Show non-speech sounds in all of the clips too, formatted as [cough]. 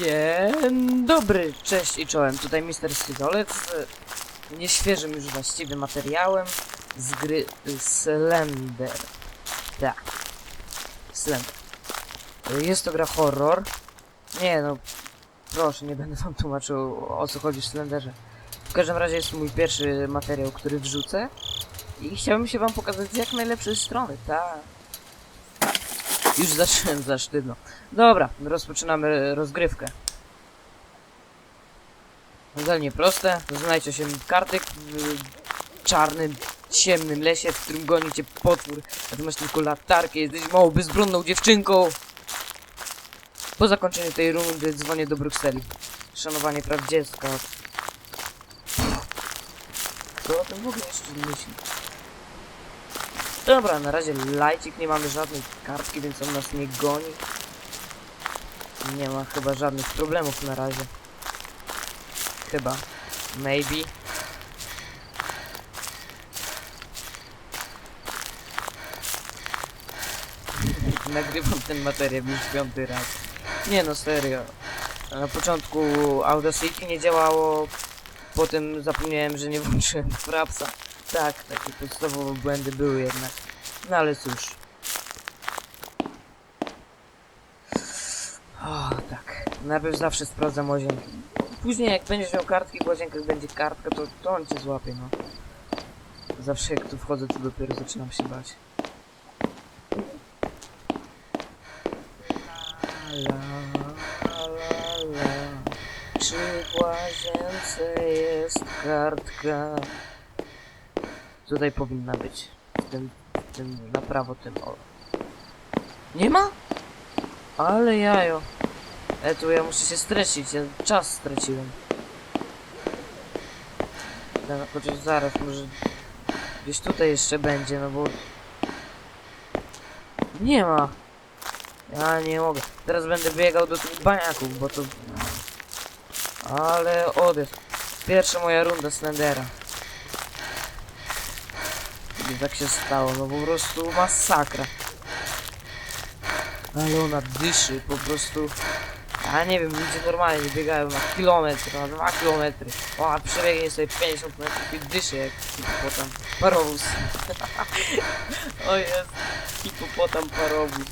Dzień dobry, cześć i czołem, tutaj Mister Skidolec, e, nieświeżym już właściwie materiałem z gry Slender. Tak, Slender. Jest to gra horror. Nie no, proszę, nie będę wam tłumaczył o co chodzi w Slenderze. W każdym razie jest to mój pierwszy materiał, który wrzucę i chciałbym się wam pokazać z jak najlepszej strony, tak. Już zacząłem za sztywno. Dobra, rozpoczynamy rozgrywkę. Zadanie proste. Znajdźcie się karty w czarnym, ciemnym lesie, w którym goni cię potwór. A ty masz tylko latarkę, jesteś małą, bezbronną dziewczynką. Po zakończeniu tej rundy dzwonię do Brukseli. Szanowanie praw dziecka. Kto o tym w ogóle jeszcze myśli? Dobra, na razie lajcik, nie mamy żadnej kartki, więc on nas nie goni. Nie ma chyba żadnych problemów na razie. Chyba. Maybe. [laughs] Nagrywam ten materiał już piąty raz. Nie no, serio. Na początku Audacity nie działało, potem zapomniałem, że nie włączyłem [laughs] Frapsa. Tak, takie podstawowe błędy były jednak. No ale cóż. O, tak. Najpierw zawsze sprawdzam łazienki. Później jak będziesz miał kartki w łazienkach będzie kartka, to, to on cię złapie, no. Zawsze jak tu wchodzę, to dopiero zaczynam się bać. La, la, la. Czy w łazience jest kartka? Tutaj powinna być. Tym, tym na prawo tym o. Nie ma? Ale jajo. E tu ja muszę się streścić, ja czas straciłem. Dobra, chociaż zaraz, może gdzieś tutaj jeszcze będzie, no bo... Nie ma. Ja nie mogę. Teraz będę biegał do tych baniaków, bo to... Ale odejść. Pierwsza moja runda Slendera. Gdzie tak się stało, no po prostu masakra. Ale ona dyszy, po prostu... Ja nie wiem, ludzie normalnie biegają na kilometr, na dwa kilometry. Ona przebiegnie sobie 50 metrów i dyszy jak hipopotam parowóz. [laughs] o jest, hipopotam parowóz.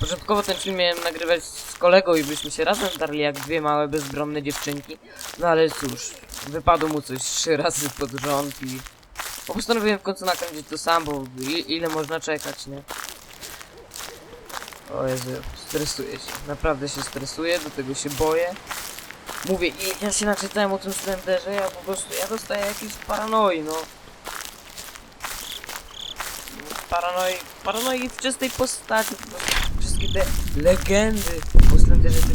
Początkowo ten film miałem nagrywać z kolegą i byśmy się razem darli jak dwie małe bezbronne dziewczynki. No ale cóż, wypadło mu coś trzy razy pod rząd i postanowiłem w końcu nakręcić to sam, bo ile można czekać, nie? O Jezu, stresuję się. Naprawdę się stresuję, do tego się boję. Mówię, i ja się naczytałem o tym Slenderze, ja po prostu, ja dostaję jakieś paranoi, no. Paranoi, paranoi w czystej postaci, wszystkie te legendy o Slenderze, te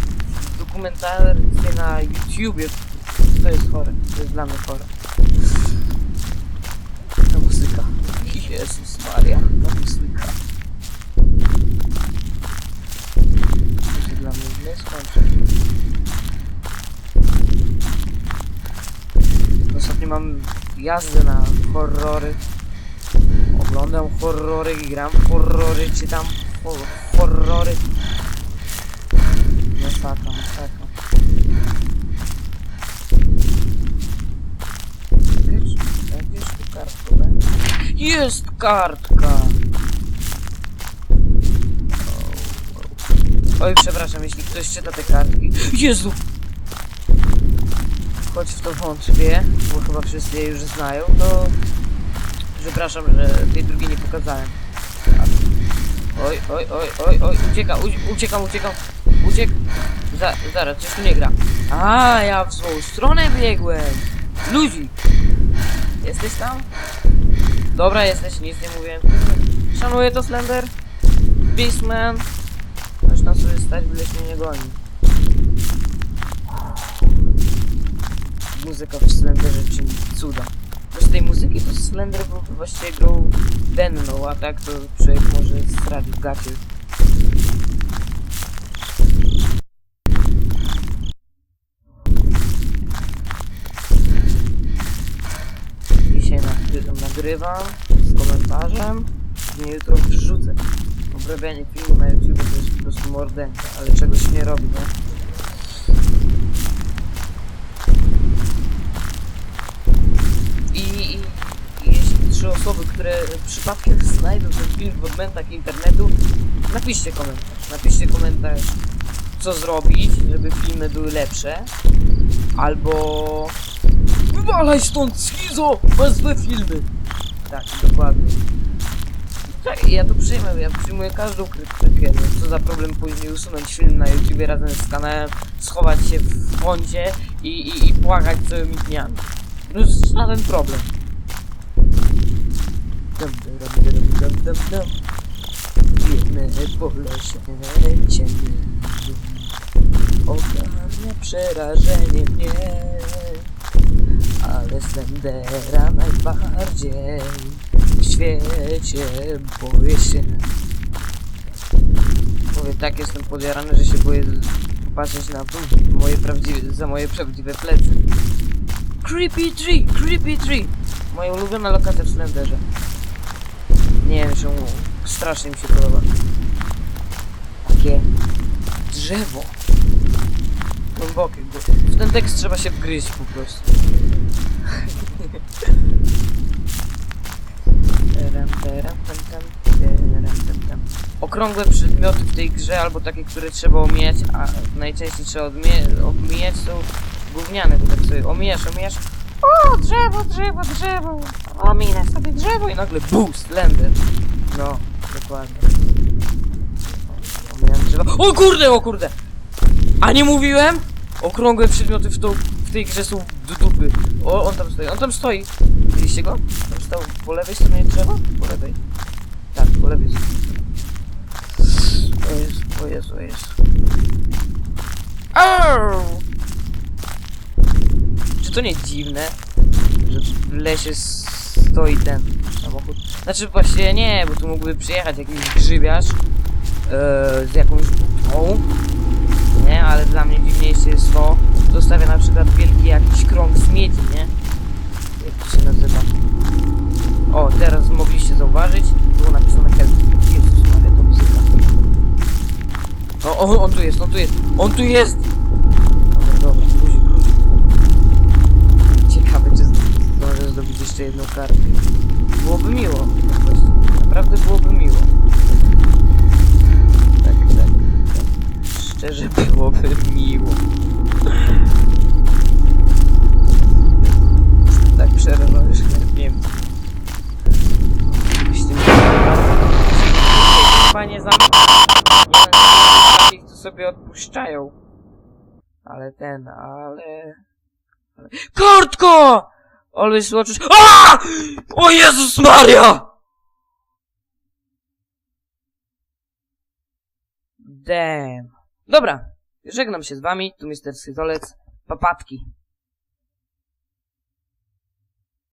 dokumentacje na YouTubie, to jest chore, to jest dla mnie chore. Ta muzyka. Jezus Maria, ta muzyka. To się dla mnie nie skończy. Ostatnio mam jazdę na horrory. Oglądam horrory i gram horrory, czytam ho- horrory. Masakra, masakra. Wiesz, tu kartkę będzie. Jest kartka! Oj, przepraszam, jeśli ktoś czyta te kartki. Jezu! Choć w to wątpię, bo chyba wszyscy je już znają, to... Przepraszam, że tej drugiej nie pokazałem. Oj, oj, oj, oj, oj, ucieka, uciekam, uciekam, uciek... Za, zaraz, coś tu nie gra. A, ja w złą stronę biegłem! Ludzi! Jesteś tam? Dobra, jesteś, nic nie mówiłem. Szanuję to Slender. Beastman. Możesz tam sobie stać, byleś mnie nie goni. Muzyka w Slenderze czyni cuda. Muzyki to Slender byłby właściwie grą denną, a tak to człowiek może stracić gacie. Dzisiaj nagry nagrywam z komentarzem. pewnie jutro wrzucę. Obrabianie filmu na YouTube to jest po prostu mordęga, ale czegoś nie robi, nie? I, i, i jeśli trzy osoby, które przypadkiem znajdą ten film w odmętach internetu, napiszcie komentarz. Napiszcie komentarz, co zrobić, żeby filmy były lepsze. Albo... Wywalaj stąd, schizo! Masz złe filmy! Tak, dokładnie. Tak, ja to przyjmę, ja przyjmuję każdą krytykę. No, co za problem później usunąć film na YouTube razem z kanałem, schować się w kącie i, i, i płakać całymi dniami. No żaden problem. Dum, dum, dum. Biedne po lesie ciemny Ogarnia przerażenie mnie Ale Slendera najbardziej w świecie boję się Mówię, tak jestem podjarany, że się boję patrzeć na moje prawdziwe, za moje prawdziwe plecy. Creepy Tree! Creepy Tree! Moja ulubiona lokacja w Slenderze. Nie wiem, czemu strasznie mi się podoba. Takie drzewo. Głębokie. W ten tekst trzeba się wgryźć po prostu. Okrągłe przedmioty w tej grze, albo takie, które trzeba omijać, a najczęściej trzeba omijać, są gówniane, bo tak sobie omijasz, omijasz. O, drzewo, drzewo, drzewo. Ominę sobie drzewo i nagle boost, lender. No, dokładnie. Omijam drzewo. O kurde, o kurde! A nie mówiłem? Okrągłe przedmioty w, tą, w tej grze są do dupy. O, on tam stoi, on tam stoi. Widzieliście go? Tam stał po lewej stronie drzewa? Po lewej. Tak, po lewej stronie. O Jezu, o Jezu, o Jezu. Au! To nie dziwne, że w lesie stoi ten samochód? Znaczy właśnie nie, bo tu mógłby przyjechać jakiś grzybiarz e, z jakąś butą, nie? Ale dla mnie dziwniejsze jest to, zostawia na przykład wielki jakiś krąg śmieci, nie? Jak to się nazywa? O, teraz mogliście zauważyć, było napisane help. Jezus Maria, to. O, o, on tu jest, on tu jest, on tu jest! Jedną kartę. Byłoby miło. Naprawdę byłoby miło. Tak, tak, tak. Szczerze byłoby miło. Tak przerażony, że nie wiem. Jeśli mnie chyba nie zamknę. takich, to sobie odpuszczają. Ale ten, ale... ale... KORTKO! Always watches... A! O Jezus Maria! Damn. Dobra, żegnam się z wami, tu Mr. Skytolec. Papatki.